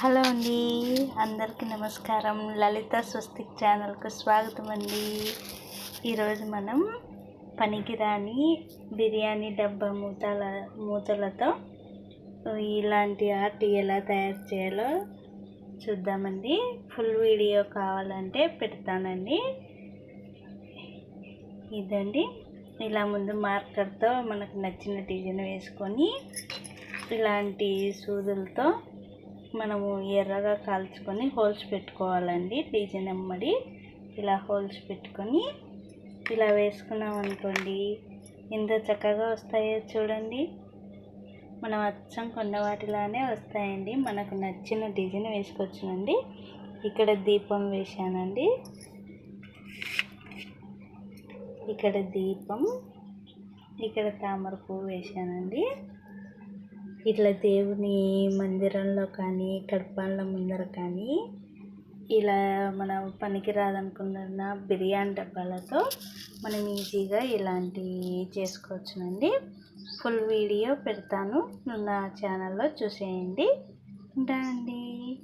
Hello అండి. అందరికీ నమస్కారం. లలిత స్వస్తిక్ ఛానల్కు స్వాగతం అండి. ఈరోజు మనం పనికిరాని బిర్యానీ డబ్బా మూతల మూతలతో ఇలాంటి ఆర్ట్ ఎలా తయారు చేయాలో చూద్దామండి. ఫుల్ వీడియో కావాలంటే పెడతానండి. ఇదండి. ఇలా ముందు మార్కర్తో మనకు నచ్చిన డిజైన్ వేసుకొని ఇలాంటి సూదులతో మనము ఎర్రగా కాల్చుకొని హోల్స్ పెట్టుకోవాలండి. డిజైన్ అమ్మడి ఇలా హోల్స్ పెట్టుకొని ఇలా వేసుకున్నాం అనుకోండి ఎంత చక్కగా వస్తాయో చూడండి. మనం అచ్చం కొన్న వాటిలానే వస్తాయండి. మనకు నచ్చిన డిజైన్ వేసుకొచ్చునండి ఇక్కడ దీపం వేశానండి. ఇక్కడ దీపం ఇక్కడ తామర పువ్వు వేశానండి. ఇట్లా దేవుని మందిరంలో కానీ గడపాల ముందర కానీ ఇలా మనం పనికి రాదనుకున్న బిర్యానీ డబ్బాలతో మనం ఈజీగా ఇలాంటివి చేసుకోవచ్చునండి. ఫుల్ వీడియో పెడతాను. నా ఛానల్లో చూసేయండి. ఉంటానండి.